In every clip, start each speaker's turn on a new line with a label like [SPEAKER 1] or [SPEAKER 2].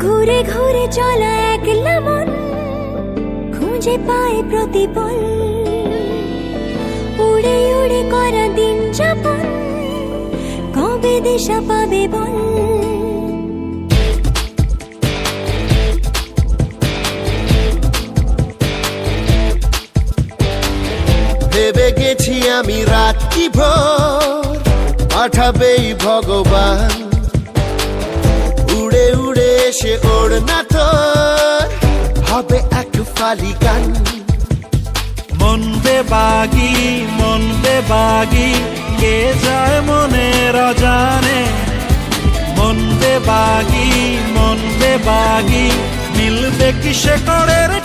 [SPEAKER 1] ঘুরে ঘুরে চলা খুঁজে পায় প্রতিপল। উড়ে উড়ে করা দিন যাপন, কবে দিশা পাবে বল?
[SPEAKER 2] ভেবে গেছি আমি রাত্রি ভোর, পাঠাবেই ভগবান। উড়ে উড়ে এসে ওর না তোর। হবে এক ফালি গান।
[SPEAKER 3] মন বেবাগি মন বেবাগি কে যায় মনে রাজানে? মন বেবাগি মন বেবাগি মিলবে কি সে করের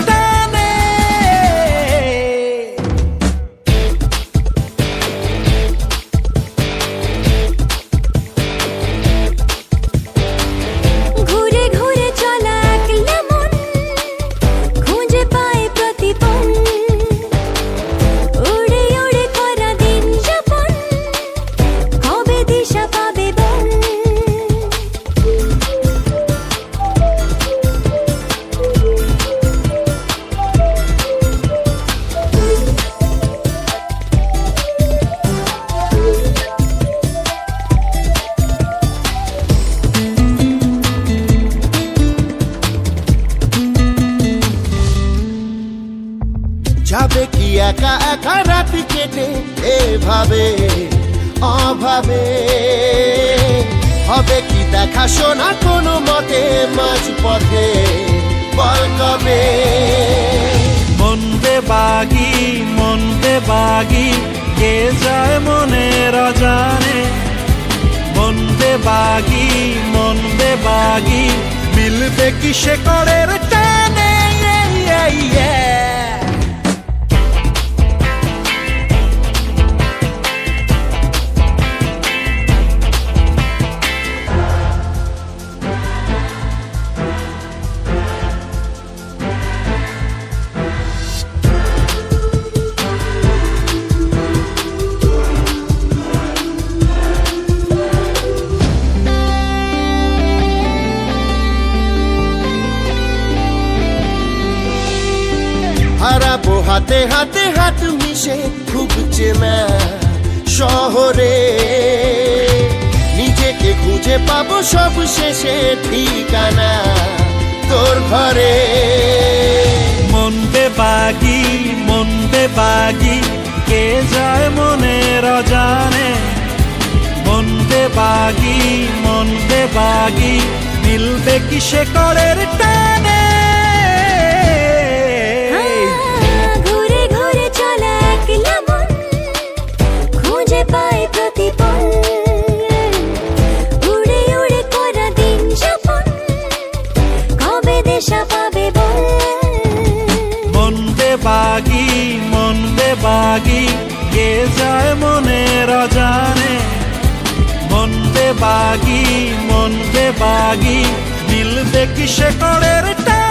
[SPEAKER 2] যাবে কি একা একা রাত কেটে? এভাবে, অভাবে। হবে কি দেখা শোনা কোনো মতে মাঝ পথে বল কবে?
[SPEAKER 3] মন বেবাগি মন বেবাগি কে যায় মনের অজানে? মন বেবাগি মন বেবাগি মিলবে কি সে করের
[SPEAKER 2] হাতে হাতে হাত মিশে চেনা শহরে। নিজেকে খুঁজে পাবো সব শেষে ঠিকানা তোর ঘরে।
[SPEAKER 3] মন বেবাগি মন বেবাগি কে যায় মনে রজানে মন বেবাগি মন বেবাগি মিলবে কিসে করের টানে বেবাগি মন বেবাগি কে যায় মনে রাজানে। মন বেবাগি মন বেবাগি মিলবে দেখি সে করের টানে